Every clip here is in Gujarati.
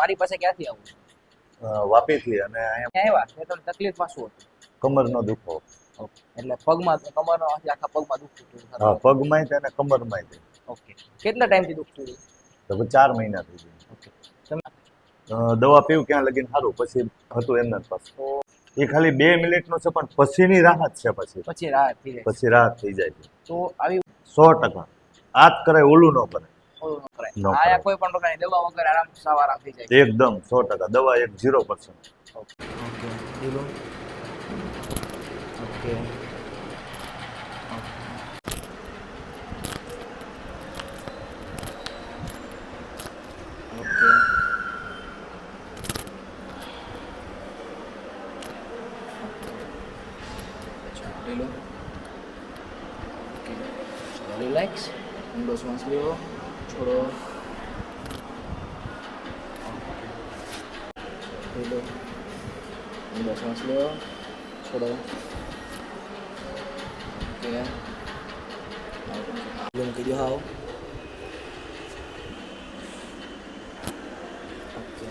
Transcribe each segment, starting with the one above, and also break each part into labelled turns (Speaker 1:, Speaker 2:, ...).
Speaker 1: મારી પાસે ક્યાંથી આવું?
Speaker 2: વાપીથી અને અહીંયા
Speaker 1: આવ્યા? તો તકલીફમાં શું હતું?
Speaker 2: કમરનો દુખો.
Speaker 1: એટલે પગમાં કમરનો આખા પગમાં દુખતું હતું.
Speaker 2: હા પગમાં તે અને કમરમાં તે.
Speaker 1: ઓકે. કેટલા ટાઈમથી દુખતું હતું?
Speaker 2: તો ચાર મહિના થઈ ગયા.
Speaker 1: ઓકે. તમે
Speaker 2: દવા પીવું ક્યાં લગીને સારું પછી હતું એમના પાસે એ ખાલી બે મિનિટનું છે પણ પછીની રાહત છે પછી.
Speaker 1: પછી રાહત થઈ જાય.
Speaker 2: પછી રાહત થઈ જાય છે.
Speaker 1: તો આવી
Speaker 2: સો ટકા. આજ કરાય ઓલું ન કરે
Speaker 1: ન
Speaker 2: ન
Speaker 1: આયા
Speaker 2: કરાય.
Speaker 1: કોઈ પણ પ્રકારની દવા વગર આરામ સાવ આરામ થઈ જાય
Speaker 2: એકદમ સો ટકા દવા એક ઝીરો પર્સન્ટ
Speaker 1: ઓકે લીલો ઓકે ઓકે લીલો ઓકે ચલો રિલેક્સ ઊંડો શ્વાસ લ્યો છોડો લીલો ઊંડો શ્વાસ લો છોડો ઓકે આગળ મૂકી દો હાવ ઓકે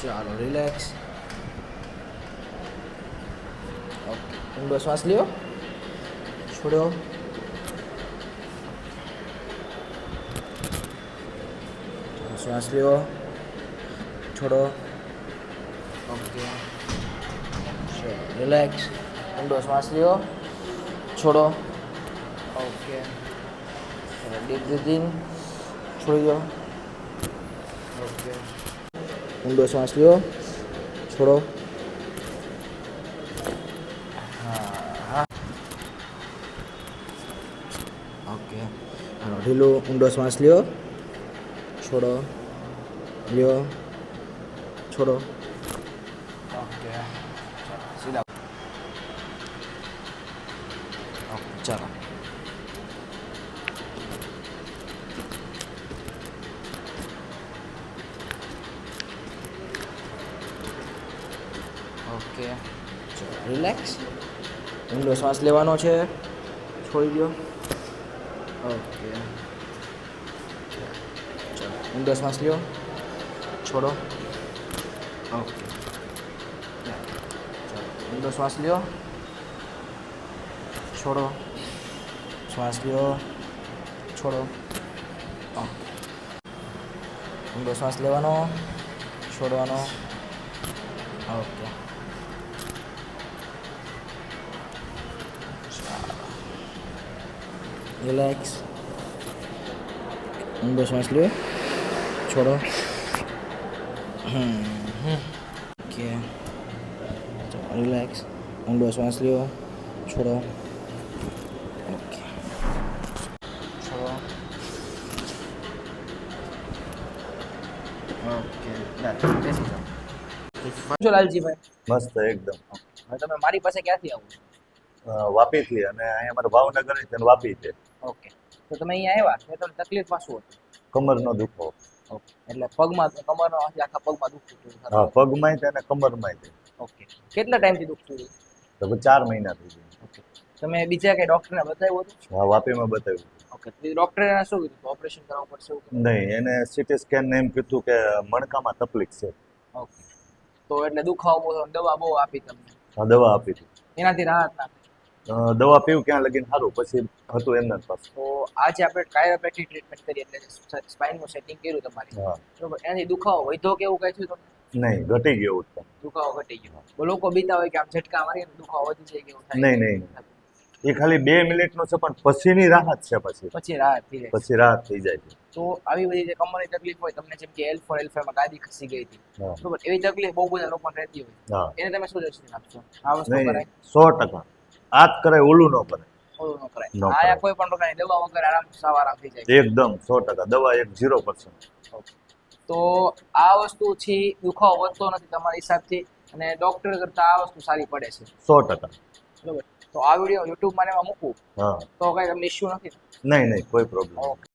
Speaker 1: ચાલો રિલેક્સ ઓકે ઊંડો શ્વાસ લ્યો છોડો શ્વાસ લ્યો છોડો ઓકે રિલેક્સ ઊંડો શ્વાસ લ્યો. છોડો. ઓકે ડીપ બ્રિથિંગ છોડી દો. ઓકે ઊંડો શ્વાસ લ્યો. છોડો. હા. હા ઓકે ઢીલો ઢીલું ઊંડો શ્વાસ લ્યો. છોડો લ્યો છોડો ઓકે સીધા ઓકે ચાલો ઓકે રિલેક્સ ઊંડો શ્વાસ લેવાનો છે છોડી દો ઓકે ચાલો ઊંડો શ્વાસ લ્યો છોડો ઓકે ચાલો ઊંડો શ્વાસ લ્યો છોડો શ્વાસ લ્યો છોડો ઓકે ઊંડો શ્વાસ લેવાનો છોડવાનો ઓકે રિલેક્સ ઊંડો શ્વાસ લ્યો છોડો. ઓકે. રિલેક્સ ઊંડો શ્વાસ લ્યો. છોડો. ઓકે. છોડો. ઓકે. લાલજીભાઈ
Speaker 2: મસ્ત એકદમ.
Speaker 1: તમે મારી પાસે ક્યાંથી આવો?
Speaker 2: વાપી વાપીથી. અને અહીંયા અમારે ભાવનગર છે વાપી છે.
Speaker 1: ઓકે. તો તમે અહીંયા આવ્યા. તો તમને તકલીફમાં શું હતું?
Speaker 2: કમરનો દુખો.
Speaker 1: ઓકે એટલે પગમાં કમરનો આખા પગમાં દુખતું હતું.
Speaker 2: હા પગમાં અને કમરમાંય તે.
Speaker 1: ઓકે કેટલા ટાઈમથી દુખતું હતું?
Speaker 2: તો ચાર મહિના થઈ
Speaker 1: ઓકે તમે બીજા કઈ ડોક્ટરને બતાવ્યું હતું?
Speaker 2: હા વાપીમાં બતાવ્યું
Speaker 1: ઓકે ડોક્ટરે શું કીધું? ઓપરેશન કરાવવું પડશે?
Speaker 2: નહીં એને સીટી સ્કેન એમ કીધું કે મણકામાં તકલીફ છે.
Speaker 1: ઓકે તો એટલે દુખાવો બહુ દવા બહુ આપી તમને?
Speaker 2: હા દવા આપી હતી.
Speaker 1: એનાથી રાહત ના
Speaker 2: દવા પીવું ક્યાં લગીને સારું પછી હતું એમના પાસે
Speaker 1: તો આજે આપણે કાયરોપ્રેક્ટિક ટ્રીટમેન્ટ કરી એટલે સ્પાઇનનું સેટિંગ કર્યું તમારી. બરોબર. એનાથી દુખાવો વધ્યો કે એવું કઈ થયું તમને?
Speaker 2: નહીં ઘટી ગયો
Speaker 1: દુખાવો ઘટી ગયો. લોકો બીતા હોય કે આમ ઝટકા મારી દુખાવો વધી જાય કે એવું થાય.
Speaker 2: નહીં નહીં એ ખાલી બે મિનિટનું છે પણ પછીની રાહત છે પછી.
Speaker 1: પછી રાહત થઈ જાય
Speaker 2: પછી રાહત થઈ જાય છે.
Speaker 1: તો આવી બધી જે કમરની તકલીફ હોય તમને જેમ કે એલ ફોર એલમાં ગાદી ખસી ગઈ હતી. બરોબર. એવી તકલીફ બહુ બધા લોકોને રહેતી હોય. એને તમે શું સજેશન આપશો? આ વસ્તુ કરાય.
Speaker 2: સો ટકા. આ જ કરાય ઓલું ન કરે
Speaker 1: ઓલું ન કરાય. આયા કોઈ પણ પ્રકારની દવા વગર આરામ સાવ આરામ થઈ જાય
Speaker 2: એકદમ સો ટકા. દવા એક ઝીરો પર્સન્ટ
Speaker 1: તો આ વસ્તુ છે દુખાવો વધતો નથી તમારા હિસાબથી અને ડોક્ટર કરતા આ વસ્તુ સારી પડે છે.
Speaker 2: સો ટકા.
Speaker 1: બરોબર. તો આ વીડિયો યુટ્યુબમાં
Speaker 2: મૂકું.
Speaker 1: તો કઈ તમને ઇશ્યુ નથી?
Speaker 2: નહીં નહીં કોઈ પ્રોબ્લેમ
Speaker 1: ઓકે.